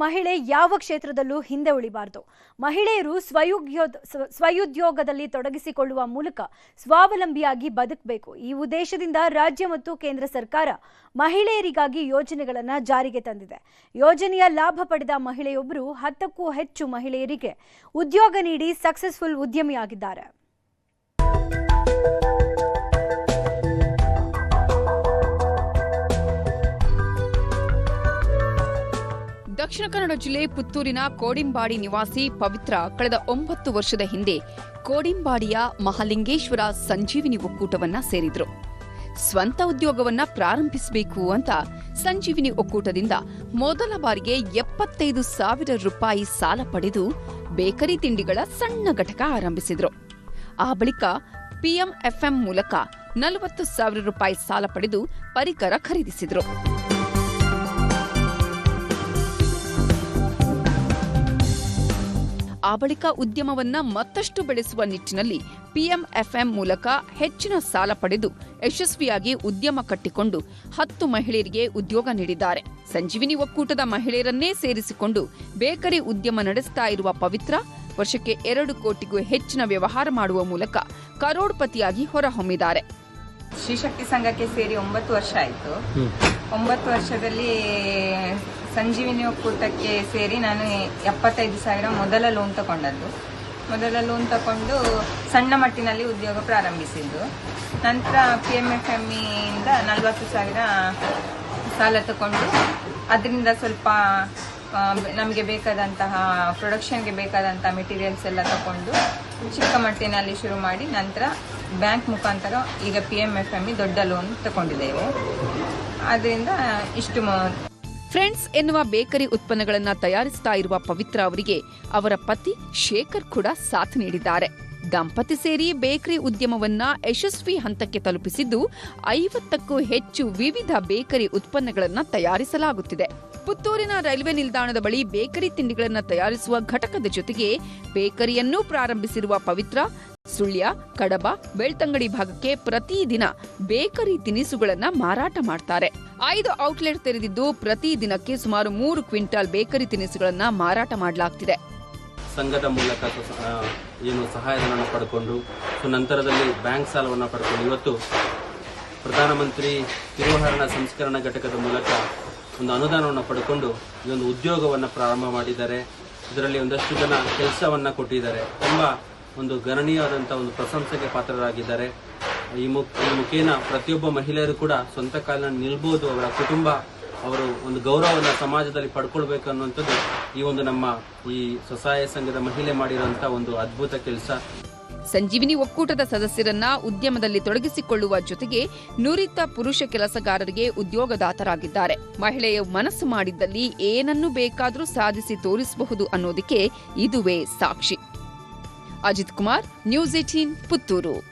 ಮಹಿಳೆ ಯಾವ ಕ್ಷೇತ್ರದಲ್ಲೂ ಹಿಂದೆ ಉಳಿಬಾರದು. ಮಹಿಳೆಯರು ಸ್ವಯುಗ್ಯೋ ಸ್ವ- ಸ್ವಯುದ್ಯೋಗದಲ್ಲಿ ತೊಡಗಿಸಿಕೊಳ್ಳುವ ಮೂಲಕ ಸ್ವಾವಲಂಬಿಯಾಗಿ ಬದುಕಬೇಕು. ಈ ಉದ್ದೇಶದಿಂದ ರಾಜ್ಯ ಮತ್ತು ಕೇಂದ್ರ ಸರ್ಕಾರ ಮಹಿಳೆಯರಿಗಾಗಿ ಯೋಜನೆಗಳನ್ನು ಜಾರಿಗೆ ತಂದಿದೆ. ಯೋಜನೆಯ ಲಾಭ ಪಡೆದ ಮಹಿಳೆಯೊಬ್ಬರು ಹತ್ತಕ್ಕೂ ಹೆಚ್ಚು ಮಹಿಳೆಯರಿಗೆ ಉದ್ಯೋಗ ನೀಡಿ ಸಕ್ಸಸ್ಫುಲ್ ಉದ್ಯಮಿಯಾಗಿದ್ದಾರೆ. ದಕ್ಷಿಣ ಕನ್ನಡ ಜಿಲ್ಲೆ ಪುತ್ತೂರಿನ ಕೋಡಿಂಬಾಡಿ ನಿವಾಸಿ ಪವಿತ್ರ ಕಳೆದ ಒಂಬತ್ತು ವರ್ಷದ ಹಿಂದೆ ಕೋಡಿಂಬಾಡಿಯ ಮಹಾಲಿಂಗೇಶ್ವರ ಸಂಜೀವಿನಿ ಒಕ್ಕೂಟವನ್ನ ಸೇರಿದ್ರು. ಸ್ವಂತ ಉದ್ಯೋಗವನ್ನ ಪ್ರಾರಂಭಿಸಬೇಕು ಅಂತ ಸಂಜೀವಿನಿ ಒಕ್ಕೂಟದಿಂದ ಮೊದಲ ಬಾರಿಗೆ ಎಪ್ಪತ್ತೈದು ಸಾವಿರ ರೂಪಾಯಿ ಸಾಲ ಪಡೆದು ಬೇಕರಿ ತಿಂಡಿಗಳ ಸಣ್ಣ ಘಟಕ ಆರಂಭಿಸಿದ್ರು. ಆ ಬಳಿಕ ಪಿಎಂಎಫ್ಎಂ ಮೂಲಕ ನಲವತ್ತು ಸಾವಿರ ರೂಪಾಯಿ ಸಾಲ ಪಡೆದು ಪರಿಕರ ಖರೀದಿಸಿದ್ರು. ಆ ಬಳಿಕ ಉದ್ಯಮವನ್ನ ಮತ್ತಷ್ಟು ಬೆಳೆಸುವ ನಿಟ್ಟಿನಲ್ಲಿ ಪಿಎಂಎಫ್ಎಂ ಮೂಲಕ ಹೆಚ್ಚಿನ ಸಾಲ ಪಡೆದು ಯಶಸ್ವಿಯಾಗಿ ಉದ್ಯಮ ಕಟ್ಟಿಕೊಂಡು ಹತ್ತು ಮಹಿಳೆಯರಿಗೆ ಉದ್ಯೋಗ ನೀಡಿದ್ದಾರೆ. ಸಂಜೀವಿನಿ ಒಕ್ಕೂಟದ ಮಹಿಳೆಯರನ್ನೇ ಸೇರಿಸಿಕೊಂಡು ಬೇಕರಿ ಉದ್ಯಮ ನಡೆಸ್ತಾ ಇರುವ ಪವಿತ್ರ ವರ್ಷಕ್ಕೆ ಎರಡು ಕೋಟಿಗೂ ಹೆಚ್ಚಿನ ವ್ಯವಹಾರ ಮಾಡುವ ಮೂಲಕ ಕರೋಡ್ಪತಿಯಾಗಿ ಹೊರಹೊಮ್ಮಿದ್ದಾರೆ. ಶ್ರೀಶಕ್ತಿ ಸಂಘಕ್ಕೆ ಸೇರಿ ಒಂಬತ್ತು ವರ್ಷ ಆಯಿತು. ಒಂಬತ್ತು ವರ್ಷದಲ್ಲಿ ಸಂಜೀವಿನಿ ಒಕ್ಕೂಟಕ್ಕೆ ಸೇರಿ ನಾನು ಎಪ್ಪತ್ತೈದು ಸಾವಿರ ಮೊದಲ ಲೋನ್ ತಗೊಂಡದ್ದು. ಮೊದಲ ಲೋನ್ ತಗೊಂಡು ಸಣ್ಣ ಮಟ್ಟಿನಲ್ಲಿ ಉದ್ಯೋಗ ಪ್ರಾರಂಭಿಸಿದ್ದು. ನಂತರ ಪಿ ಎಂ ಎಫ್ ಎಂ ಇಂದ ನಲವತ್ತು ಸಾವಿರ ಸಾಲ ತಗೊಂಡು, ಅದರಿಂದ ಸ್ವಲ್ಪ ನಮಗೆ ಬೇಕಾದಂತಹ ಪ್ರೊಡಕ್ಷನ್ಗೆ ಬೇಕಾದಂತಹ ಮೆಟೀರಿಯಲ್ಸ್ ಎಲ್ಲ ತಗೊಂಡು ಚಿಕ್ಕ ಮಟ್ಟಿನಲ್ಲಿ ಶುರು ಮಾಡಿ ನಂತರ ಬ್ಯಾಂಕ್ ಮುಖಾಂತರ ಈಗ ಪಿ ಎಂ ಎಫ್ ಎಂ ದೊಡ್ಡ ಲೋನ್ ತಗೊಂಡಿದ್ದೇವೆ. ಅದರಿಂದ ಇಷ್ಟು ಫ್ರೆಂಡ್ಸ್ ಎನ್ನುವ ಬೇಕರಿ ಉತ್ಪನ್ನಗಳನ್ನ ತಯಾರಿಸ್ತಾ ಇರುವ ಪವಿತ್ರ ಅವರಿಗೆ ಅವರ ಪತಿ ಶೇಖರ್ ಕೂಡ ಸಾಥ್ ನೀಡಿದ್ದಾರೆ. ದಂಪತಿ ಸೇರಿ ಬೇಕರಿ ಉದ್ಯಮವನ್ನ ಯಶಸ್ವಿ ಹಂತಕ್ಕೆ ತಲುಪಿಸಿದ್ದು ಐವತ್ತಕ್ಕೂ ಹೆಚ್ಚು ವಿವಿಧ ಬೇಕರಿ ಉತ್ಪನ್ನಗಳನ್ನ ತಯಾರಿಸಲಾಗುತ್ತಿದೆ. ಪುತ್ತೂರಿನ ರೈಲ್ವೆ ನಿಲ್ದಾಣದ ಬಳಿ ಬೇಕರಿ ತಿಂಡಿಗಳನ್ನು ತಯಾರಿಸುವ ಘಟಕದ ಜೊತೆಗೆ ಬೇಕರಿಯನ್ನೂ ಪ್ರಾರಂಭಿಸಿರುವ ಪವಿತ್ರ ಸುಳ್ಯ, ಕಡಬ, ಬೆಳ್ತಂಗಡಿ ಭಾಗಕ್ಕೆ ಪ್ರತಿದಿನ ಬೇಕರಿ ತಿನಿಸುಗಳನ್ನ ಮಾರಾಟ ಮಾಡ್ತಾರೆ. ಐದು ಔಟ್ಲೆಟ್ ತೆರೆದಿದ್ದು ಪ್ರತಿ ದಿನಕ್ಕೆ ಸುಮಾರು ಮೂರು ಕ್ವಿಂಟಾಲ್ ಬೇಕರಿ ತಿನಿಸುಗಳನ್ನ ಮಾರಾಟ ಮಾಡಲಾಗ್ತಿದೆ. ಸಂಘದ ಮೂಲಕ ಏನು ಸಹಾಯಧನವನ್ನು ಪಡ್ಕೊಂಡು, ಸೊ ನಂತರದಲ್ಲಿ ಬ್ಯಾಂಕ್ ಸಾಲವನ್ನು ಪಡ್ಕೊಂಡು ಇವತ್ತು ಪ್ರಧಾನಮಂತ್ರಿ ತಿರುವಹರಣ ಸಂಸ್ಕರಣಾ ಘಟಕದ ಮೂಲಕ ಒಂದು ಅನುದಾನವನ್ನು ಪಡ್ಕೊಂಡು ಒಂದು ಉದ್ಯೋಗವನ್ನು ಪ್ರಾರಂಭ ಮಾಡಿದ್ದಾರೆ. ಇದರಲ್ಲಿ ಒಂದಷ್ಟು ಜನ ಕೆಲಸವನ್ನು ಕೊಟ್ಟಿದ್ದಾರೆ. ತುಂಬ ಒಂದು ಗಣನೀಯವಾದಂಥ ಒಂದು ಪ್ರಶಂಸೆಗೆ ಪಾತ್ರರಾಗಿದ್ದಾರೆ. ಈ ಮುಖ ಈ ಮುಖೇನ ಪ್ರತಿಯೊಬ್ಬ ಮಹಿಳೆಯರು ಕೂಡ ಸ್ವಂತ ಕಾಲಿನ ನಿಲ್ಬೋದು, ಅವರ ಕುಟುಂಬ, ಅವರು ಒಂದು ಗೌರವವನ್ನು ಸಮಾಜದಲ್ಲಿ ಪಡ್ಕೊಳ್ಬೇಕು ಅನ್ನುವಂಥದ್ದು ಈ ಒಂದು ನಮ್ಮ ಈ ಸ್ವಸಹಾಯ ಸಂಘದ ಮಹಿಳೆ ಮಾಡಿರುವಂತಹ ಒಂದು ಅದ್ಭುತ ಕೆಲಸ. ಸಂಜೀವಿನಿ ಒಕ್ಕೂಟದ ಸದಸ್ಯರನ್ನ ಉದ್ಯಮದಲ್ಲಿ ತೊಡಗಿಸಿಕೊಳ್ಳುವ ಜೊತೆಗೆ ನುರಿತ ಪುರುಷ ಕೆಲಸಗಾರರಿಗೆ ಉದ್ಯೋಗದಾತರಾಗಿದ್ದಾರೆ. ಮಹಿಳೆಯ ಮನಸ್ಸು ಮಾಡಿದ್ದಲ್ಲಿ ಏನನ್ನು ಬೇಕಾದರೂ ಸಾಧಿಸಿ ತೋರಿಸಬಹುದು ಅನ್ನೋದಕ್ಕೆ ಇದುವೇ ಸಾಕ್ಷಿ. Ajit Kumar news eighteen Puttur.